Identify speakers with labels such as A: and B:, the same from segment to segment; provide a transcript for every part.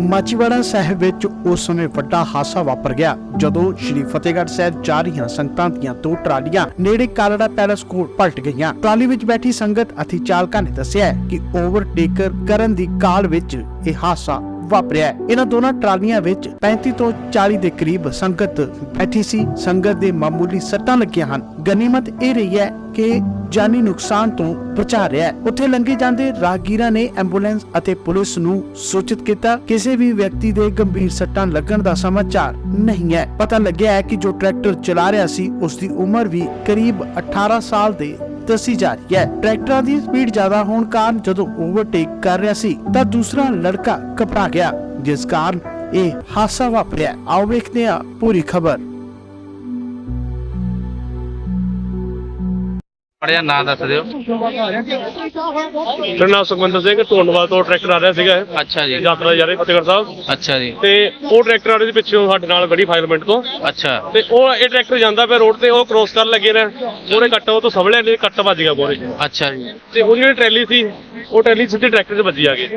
A: ਮਾਚੀਵਾੜਾ ਸਾਹਿਬ ਵਿੱਚ ਉਸ ਸਮੇਂ ਵੱਡਾ ਹਾਦਸਾ ਵਾਪਰ ਗਿਆ, ਜਦੋਂ ਸ਼੍ਰੀ ਫਤਿਹਗੜ੍ਹ ਸਾਹਿਬ ਜਾ ਰਹੀਆਂ ਸੰਗਤਾਂ ਦੀਆਂ ਦੋ ਟਰਾਲੀਆਂ ਨੇੜੇ ਕਾਲੜਾ ਪੈਲਸ ਕੋਲ ਪਲਟ ਗਈਆਂ। ਟਰਾਲੀ ਵਿੱਚ ਬੈਠੀ ਸੰਗਤ ਅਤੇ ਚਾਲਕਾਂ ਨੇ ਦੱਸਿਆ ਕਿ ਓਵਰਟੇਕਰ ਕਰਨ ਦੀ ਕਾਲ ਵਿੱਚ ਇਹ ਹਾਦਸਾ ਵਾਪਰਿਆ ਹੈ। ਇਹਨਾਂ ਦੋਨਾਂ ਟਰਾਲੀਆਂ ਵਿੱਚ 35 ਤੋਂ 40 ਦੇ ਕਰੀਬ ਸੰਗਤ ਬੈਠੀ ਸੀ। ਸੰਗਤ ਦੇ ਮਾਮੂਲੀ ਸੱਟਾਂ ਲੱਗੀਆਂ ਹਨ। ਗਨੀਮਤ ਇਹ ਰਹੀ ਹੈ ਕਿ ਜਾਨੀ ਨੁਕਸਾਨ ਤੋਂ ਬਚਾ ਰਿਹਾ ਹੈ। ਉੱਥੇ ਲੰਘੇ ਜਾਂਦੇ ਰਾਹਗੀਰਾਂ ਨੇ ਐਂਬੂਲੈਂਸ ਅਤੇ ਪੁਲਿਸ ਨੂੰ ਸੂਚਿਤ ਕੀਤਾ, ਕਿਸੇ ਵੀ ਵਿਅਕਤੀ ਦੇ ਗੰਭੀਰ ਸੱਟਾਂ ਲੱਗਣ ਦਾ ਸਮਾਚਾਰ ਨਹੀਂ ਹੈ। ਪਤਾ ਲੱਗਿਆ ਹੈ ਕਿ ਜੋ ਟਰੈਕਟਰ ਚਲਾ ਰਿਹਾ ਸੀ ਉਸ ਦੀ ਉਮਰ ਵੀ ਕਰੀਬ 18 ਸਾਲ ਦੇ ਦੱਸੀ ਜਾ ਰਹੀ ਹੈ। ਟਰੈਕਟਰਾਂ ਦੀ ਸਪੀਡ ਜ਼ਿਆਦਾ ਹੋਣ ਕਾਰਨ ਜਦੋਂ ਓਵਰਟੇਕ ਕਰ ਰਿਹਾ ਸੀ, ਤਾਂ ਦੂਸਰਾ ਲੜਕਾ ਘਬਰਾ ਗਿਆ, ਜਿਸ ਕਾਰਨ ਇਹ ਹਾਦਸਾ ਵਾਪਰਿਆ। ਆਓ ਵੇਖਦੇ ਹਾਂ ਪੂਰੀ ਖਬਰ।
B: ਪੜਿਆ ਨਾਂ ਦੱਸ ਦਿਓ।
C: ਮੇਰਾ ਨਾਮ ਸੁਖਵਿੰਦਰ ਸਿੰਘ ਧੋਨਵਾਲ ਤੋਂ ਟਰੈਕਟਰ ਆ ਰਿਹਾ ਸੀਗਾ ਇਹ।
B: ਅੱਛਾ ਜੀ।
C: ਯਾਤਰਾ ਜਾ ਰਹੀ ਫਤਿਹਗੜ੍ਹ ਸਾਹਿਬ।
B: ਅੱਛਾ ਜੀ।
C: ਤੇ ਉਹ ਟਰੈਕਟਰ ਆ ਰਿਹਾ ਸੀ ਪਿੱਛੋਂ ਸਾਡੇ ਨਾਲ ਗੜੀ ਫਾਇਰਮੈਂਟ ਤੋਂ।
B: ਅੱਛਾ।
C: ਤੇ ਉਹ ਇਹ ਟਰੈਕਟਰ ਜਾਂਦਾ ਪਿਆ ਰੋਡ ਤੇ ਉਹ ਕ੍ਰੋਸ ਕਰਨ ਲੱਗੇ ਨੇ। ਉਹਨੇ ਕੱਟ ਉਹ ਤੋਂ ਸਵਲੇ ਨੇ ਕੱਟ ਵੱਜ ਗਿਆ ਮੋਰੇ
B: ਅੱਛਾ ਜੀ।
C: ਤੇ ਉਹ ਜਿਹੜੀ ਟਰੈਲੀ ਸੀ ਉਹ ਟਰੈਲੀ ਸਿੱਧੀ ਟਰੈਕਟਰ 'ਚ ਵੱਜੀ ਆ ਗਈ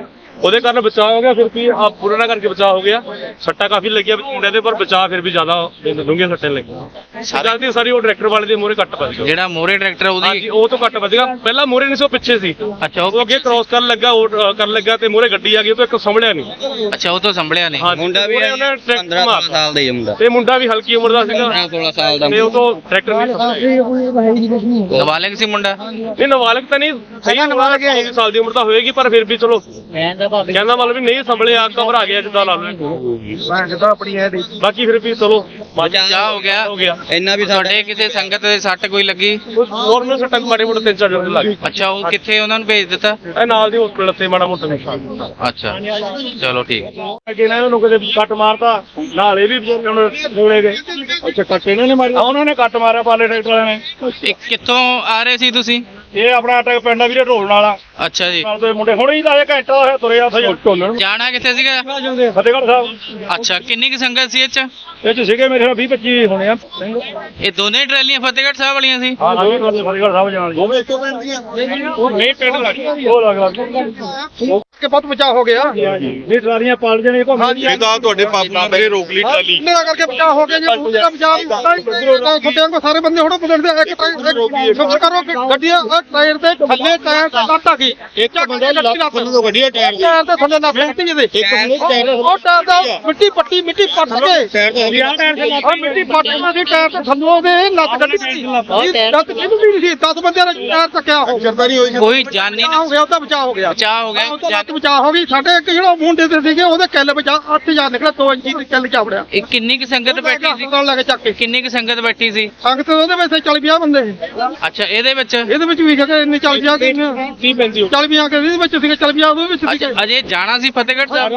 C: ਉਹਦੇ ਕਾਰਨ ਬਚਾਅ ਹੋ ਗਿਆ ਫਿਰ ਵੀ ਆ ਪੂਰਾ ਨਾ ਕਰਕੇ ਬਚਾਅ ਹੋ ਗਿਆ। ਸੱਟਾਂ ਕਾਫੀ ਲੱਗੀਆਂ ਮੁੰਡਿਆਂ ਦੇ ਪਰ ਬਚਾਅ ਫਿਰ ਵੀ ਜ਼ਿਆਦਾ ਡੂੰਘੀਆਂ ਸੱਟਾਂ ਲੱਗੀਆਂ। ਸਾਰੀ ਸਾਰੀ ਉਹ ਟਰੈਕਟਰ ਵਾਲੇ ਦੇ ਮੋਰੇ ਕੱਟ ਵੱਜ ਗਿਆ
B: ਜਿਹੜਾ ਮੋਰੇ
C: ਹਾਂਜੀ
B: ਉਹਦੀ
C: ਉਹ ਤੋਂ ਕੱਟ ਵੱਜ ਗਿਆ। ਪਹਿਲਾਂ ਮੋਰੇ ਨਹੀਂ ਸੀ ਉਹ ਪਿੱਛੇ ਸੀ।
B: ਅੱਛਾ
C: ਉਹ ਅੱਗੇ ਕ੍ਰੋਸ ਕਰਨ ਲੱਗਾ ਉਹ ਕਰਨ ਲੱਗਾ ਤੇ ਮੋਰੇ ਗੱਡੀ ਆ ਗਈ ਉਹ ਤੋਂ ਇੱਕ ਸੰਭਲਿਆ ਨਹੀਂ।
B: ਅੱਛਾ ਉਹ ਤੋਂ ਸੰਭਲਿਆ ਨਹੀਂ।
D: ਮੁੰਡਾ ਵੀ
C: ਉਹਨੇ
D: ਹੈ
C: ਉਹਨੇ ਟਰੈਕਟਰ
D: 15
C: ਮਾਰਤਾ।
D: ਸਾਲ ਦਾ ਮੁੰਡਾ।
C: ਤੇ ਮੁੰਡਾ ਵੀ ਹਲਕੀ ਉਮਰ ਦਾ ਸੀਗਾ।
D: 15 16 ਸਾਲ ਦਾ
C: ਤੇ ਉਹ ਤੋਂ ਟਰੈਕਟਰ ਨਹੀਂ ਸੰਭਲਿਆ।
B: ਨਾਬਾਲਗ ਸੀ ਮੁੰਡਾ?
C: ਨਹੀਂ ਨਾਬਾਲਗ ਤਾਂ ਨਹੀਂ ਸਹੀ ਨਾਬਾਲਗ ਹੈ। ਸਾਲ ਦੀ ਉਮਰ ਤਾਂ ਹੋਏਗੀ ਪਰ ਫਿਰ ਵੀ ਚਲੋ। ਕਹਿੰਦਾ ਮਤਲਬ ਵੀ ਨਹੀਂ ਸੰਭਲਿਆ ਘਬਰਾ ਗਿਆ ਜਿੱਦਾਂ ਲਾ ਲਓ। ਬਾਕੀ ਫਿਰ ਵੀ ਚਲੋ
B: ਬਚਾਅ ਹੋ ਗਿਆ।
C: ਹੋ ਗਿਆ।
D: ਇੰਨਾ ਵੀ ਸਾਡੇ
B: ਤੁਹਾਡੇ ਕਿਸੇ ਸੰਗਤ ਦੇ ਸੱਟ ਕੋਈ ਲੱਗੀ?
C: ਨੋਰਮਲ ਸੱਟਾਂ ਮਾੜੇ ਮੋਟੇ ਤਿੰਨ ਚਾਰ ਜਣੇ ਲੱਗ
B: ਅੱਛਾ ਉਹ ਕਿੱਥੇ ਉਹਨਾਂ ਨੂੰ ਭੇਜ ਦਿੱਤਾ?
C: ਇਹ ਨਾਲ ਦੀ ਹਸਪੀਟਲ ਤੇ ਮਾੜਾ ਮੋਟਾ ਨਿਸ਼ਾਨ
B: ਅੱਛਾ ਚਲੋ ਠੀਕ।
C: ਅੱਗੇ ਨਾ ਇਹਨੂੰ ਕਿਤੇ ਕੱਟ ਮਾਰਤਾ ਨਾਲੇ ਵੀ ਵਿਚਾਰੇ ਹੁਣ ਰੋਲੇ ਗਏ। ਅੱਛਾ ਕੱਟ ਇਹਨਾਂ ਨੇ ਮਾਰਿਆ ਉਹਨਾਂ ਨੇ ਕੱਟ ਮਾਰਿਆ ਪਾਲੇ ਟਰੈਕਟਰ ਵਾਲਿਆਂ ਨੇ।
B: ਇਹ ਕਿੱਥੋਂ ਆ ਰਹੇ ਸੀ ਤੁਸੀਂ?
C: ਇਹ ਆਪਣਾ ਅਟਕ ਪਿੰਡ ਆ ਵੀਰੇ ਢੋਲ ਵਾਲਾ।
B: ਅੱਛਾ ਜੀ।
C: ਨਾਲ ਦੇ ਮੁੰਡੇ ਹੁਣੇ ਹੀ ਤਾਂ ਇਹ ਘੰਟਾ ਹੋਇਆ ਤੁਰੇ ਆ ਉੱਥੇ। ਢੋਲਣ।
B: ਜਾਣਾ ਕਿੱਥੇ ਸੀਗਾ?
C: ਫਤਿਹਗੜ੍ਹ ਸਾਹਿਬ।
B: ਅੱਛਾ ਕਿੰਨੀ ਕੁ ਸੰਗਤ ਸੀ ਇਹ ਚ?
C: ਇਹ ਚ ਸੀਗੇ ਮੇਰੇ 20 25 ਹੋਣੇ ਆ।
B: ਇਹ ਦੋਨੇ ਟਰੈਲੀਆਂ ਫਤਿਹਗੜ੍ਹ ਸਾਹਿਬ ਵਾਲੀਆਂ ਸੀ?
C: ਹਾਂ ਦੋਵੇਂ ਫਤਿਹਗੜ੍ਹ ਸਾਹਿਬ ਜਾਣ ਦੋਵੇਂ ਇੱਕੋ ਪਿੰਡ ਦੀਆਂ ਉਹ ਨਹੀਂ ਪਿੰਡ ਲੱਗ ਉਹ ਲੱਗ ਲੱਗ
E: ਕਿ ਬਹੁਤ ਬਚਾਅ ਹੋ ਗਿਆ।
C: ਨਹੀਂ ਟਰਾਲੀਆਂ ਪਾਲ ਜਣੇ ਕੋ
E: ਇਹ
F: ਤਾਂ ਤੁਹਾਡੇ ਪਾਪਾ ਮੇਰੇ ਰੋਕ ਲਈ ਟਰਾਲੀ।
E: ਮੇਰਾ ਕਰਕੇ ਬਚਾਅ ਹੋ ਗਿਆ ਜੇ ਪੂਰਾ ਬਚਾਅ ਤਾਂ ਛੋਟੇ ਕੋ ਸਾਰੇ ਬੰਦੇ ਹੋਣਾ ਪੁੱਛਦੇ ਇੱਕ ਟਾਇਰ ਸਭ ਕਰੋ ਕਿ ਗੱਡੀਆਂ ਟਾਇਰ ਦੇ ਥੱਲੇ ਟਾਇਰ ਕੱਟ ਆ ਗਈ। ਇੱਕ ਬੰਦੇ ਲੱਤ
F: ਤੋਂ ਗੱਡੀ ਆ ਟਾਇਰ ਦੀ।
E: ਟਾਇਰ ਤੇ ਥੱਲੇ ਨਾ ਫੈਂਟੀ ਜਿਹਦੇ ਉਹ ਟਾਇਰ ਦਾ ਮਿੱਟੀ ਪੱਟੀ ਮਿੱਟੀ ਪੱਟ ਕੇ।
F: ਟਾਇਰ ਤੇ
C: ਤੇ ਲੱਤ
E: ਉਹ ਮਿੱਟੀ ਪੱਟਣਾ ਸੀ ਟਾਇਰ ਤੇ ਥੱਲੋਂ ਦੇ ਲੱਤ ਕੱਢੀ ਸੀ। ਲੱਤ ਕਿਹਨੂੰ ਵੀ ਨਹੀਂ ਸੀ? 10 ਬੰਦਿਆਂ ਨੇ ਟਾਇਰ ਚੱਕਿਆ ਹੋ
F: ਹੋਈ
B: ਕੋਈ ਜਾਨੀ
E: ਬਚਾਅ ਹੋ ਗਿਆ ਉਹਦਾ ਬਚਾਅ ਹੋ ਗਿਆ।
B: ਬਚਾਅ ਹੋ ਗਿਆ।
E: ਬਚਾਅ ਹੋ ਗਈ। ਸਾਡੇ ਇੱਕ ਜਿਹੜਾ ਮੁੰਡੇ ਦੇ ਸੀਗੇ ਉਹਦੇ ਕਿੱਲ ਬਚਾ 8000 ਨਿਕਲਿਆ 2 ਇੰਚੀ ਤੇ ਕਿੱਲ ਚਾਵੜਿਆ
B: ਇਹ ਕਿੰਨੀ ਕੁ ਸੰਗਤ ਬੈਠੀ ਸੀ?
E: ਲੈ ਕੇ ਚੱਕ ਕੇ।
B: ਕਿੰਨੀ ਕੁ ਸੰਗਤ ਬੈਠੀ ਸੀ?
E: ਸੰਗਤ ਉਹਦੇ ਵਿੱਚ 40 50 ਬੰਦੇ।
B: ਅੱਛਾ ਇਹਦੇ ਵਿੱਚ?
E: ਇਹਦੇ ਵਿੱਚ ਵੀ ਹੈਗੇ ਇੰਨੇ 40 50 ਕਿੰਨੇ?
C: 30 35
E: 40 50 ਕੇ ਇਹਦੇ ਵਿੱਚ ਸੀਗੇ 40 50 ਉਹਦੇ ਵਿੱਚ ਸੀਗੇ।
B: ਅੱਛਾ ਅਜੇ ਜਾਣਾ ਸੀ ਫਤਿਹਗੜ੍ਹ ਸਾਹਿਬ?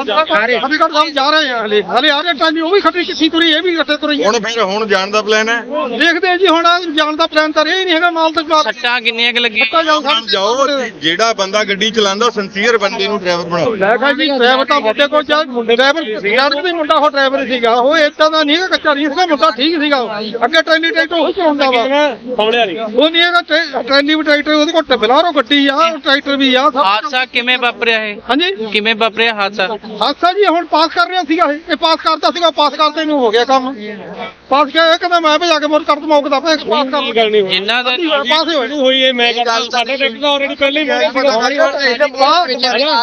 E: ਕੱਟ ਸਾਹਿਬ ਜਾ ਰਹੇ ਆ ਹਲੇ। ਹਲੇ ਆ ਰਹੇ ਟਾਈਮ ਉਹ ਵੀ ਖੱਟੀ ਕਿੱਥੀ ਤੁਰੀ ਇਹ ਵੀ ਖੱਟੇ ਤੁਰੀ
F: ਹੁਣ ਫਿਰ ਹੁਣ ਜਾਣ ਦਾ ਪਲਾਨ ਹੈ?
E: ਦੇਖਦੇ ਆ ਜੀ ਹੁਣ ਜਾਣ ਦਾ ਪਲਾਨ ਤਾਂ ਰਿਹਾ ਹੀ ਨਹੀਂ ਹੈਗਾ ਮਾਲ ਤੱਕ
B: ਸੱਟਾਂ ਕਿੰਨੀਆਂ ਕੁ ਲੱਗੀਆਂ?
E: ਤਾਂ ਜਾਓ
F: ਜਿਹੜਾ ਬੰਦਾ ਗੱਡੀ ਚਲਾਉਂਦਾ ਸਿੰਸੀਅਰ ਬੰਦੇ ਨੂੰ ਡਰਾਈਵਰ ਬਣਾਓ
E: ਮੈਂ ਕਿਹਾ ਜੀ ਡਰਾਈਵਰ ਤਾਂ ਮੁੰਡੇ ਕੋਲ ਜਾ ਡਰਾਈਵਰ ਯਾਰ ਵੀ ਮੁੰਡਾ ਉਹ ਡਰਾਈਵਰ ਸੀਗਾ ਉਹ ਏਦਾਂ ਦਾ ਨਹੀਂ ਹੈਗਾ ਕੱਚਾ ਨਹੀਂ ਸੀਗਾ ਮੁੰਡਾ ਠੀਕ ਸੀਗਾ ਉਹ। ਅੱਗੇ ਟ੍ਰੈਲੀ ਟਰੈਕਟਰ ਉਹ ਚਲਾਉਂਦਾ ਵਾ।
C: ਸੰਭਲਿਆ ਨਹੀਂ
E: ਉਹ ਨਹੀਂ ਹੈਗਾ ਟ੍ਰੈ- ਟ੍ਰੈਲੀ ਵੀ ਟਰੈਕਟਰ ਉਹਦੇ ਕੋਲ ਟਬਲਾਰੋ ਗੱਡੀ ਆ ਟਰੈਕਟਰ ਵੀ ਆ। ਸਭ-
B: ਹਾਦਸਾ ਕਿਵੇਂ ਵਾਪਰਿਆ ਇਹ?
E: ਹਾਂਜੀ?
B: ਕਿਵੇਂ ਵਾਪਰਿਆ ਹਾਦਸਾ?
E: ਹਾਦਸਾ ਜੀ ਹੁਣ ਪਾਸ ਕਰ ਰਿਹਾ ਸੀਗਾ ਇਹ। ਇਹ ਪਾਸ ਕਰਦਾ ਸੀਗਾ ਪਾਸ ਕਰਦੇ ਨੂੰ ਹੋ ਗਿਆ ਕੰਮ। ਪਾਸ ਕਿਹਾ ਇਹ ਕਹਿੰਦਾ ਮੈਂ ਭਜਾ ਕੇ ਮੋਰ ਕਰ ਦਮੌਕਦਾ ਪਿਆ ਪਾਸ ਕਰ
C: ਗੱਲ ਨਹੀਂ ਹੋਈ
B: ਜਿਨ੍ਹਾਂ ਦਾ
E: ਪਾਸ ਹੀ।
C: ਹੋਈ ਇਹ ਮੈਂ ਕਹਿੰਦਾ ਸਾਡੇ ਟਰੈਕਟਰ ਦਾ ਆਲਰੇਡੀ ਪਹਿਲੇ ਹੀ ਮੋੜੇ ਸੀਗਾ।
E: ਪਾਸ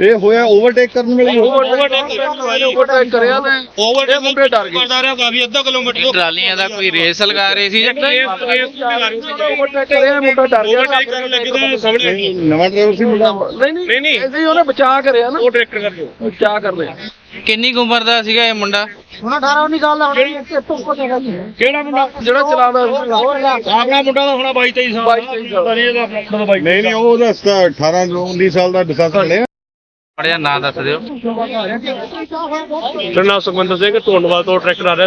F: ਇਹ ਹੋਇਆ ਓਵਰਟੇਕ ਕਰਨ ਵੇਲੇ
C: ਓਵਰਟੇਕ ਕਰਿਆ ਨੇ ਓਵਰਟੇਕ ਮੁੰਡੇ ਡਰ ਗਏ। ਕਰਦਾ ਰਿਹਾ ਕਾਫੀ ਅੱਧਾ ਕਿਲੋਮੀਟਰ
B: ਟਰਾਲੀਆਂ ਦਾ ਕੋਈ ਰੇਸ ਲਗਾ ਰਹੇ ਸੀ ਜਾਂ ਕੀ?
C: ਓਵਰਟੇਕ ਕਰਿਆ ਮੁੰਡਾ ਡਰ ਗਿਆ। ਓਵਰਟੇਕ ਕਰਨ ਲੱਗੇ ਤਾਂ ਸਾਹਮਣੇ
F: ਨਵਾਂ ਡਰਾਈਵਰ ਸੀ ਮੁੰਡਾ।
C: ਨਹੀਂ ਨਹੀਂ
E: ਅਸੀਂ ਉਹਨੇ ਬਚਾ ਕਰਿਆ ਨਾ।
C: ਉਹ ਟਰੈਕਟਰ ਕਰਕੇ
E: ਬਚਾ ਕਰ ਲਿਆ
B: ਕਿੰਨੀ ਕੁ ਉਮਰ ਦਾ ਸੀਗਾ ਇਹ ਮੁੰਡਾ?
E: ਹੁਣ 18 19 ਸਾਲ ਦਾ
C: ਕਿਹੜਾ? ਮੁੰਡਾ?
E: ਜਿਹੜਾ ਚਲਾਉਂਦਾ
C: ਆਪਣਾ ਮੁੰਡਾ ਤਾਂ ਹੋਣਾ 22 23 ਸਾਲ 22 23 ਸਾਲ ਨਹੀਂ
F: ਨਹੀਂ ਨਹੀਂ ਉਹ ਤਾਂ 18 19 ਸਾਲ ਦਾ ਡਿਸਾਸ ਨੇ
B: ਨਾਂ ਦੱਸ ਦਿਓ।
C: ਮੇਰਾ ਨਾਮ ਸੁਖਵਿੰਦਰ ਸਿੰਘ ਧੋਨਵਾਲ ਤੋਂ ਟਰੈਕਟਰ ਆ ਰਿਹਾ ਸੀ।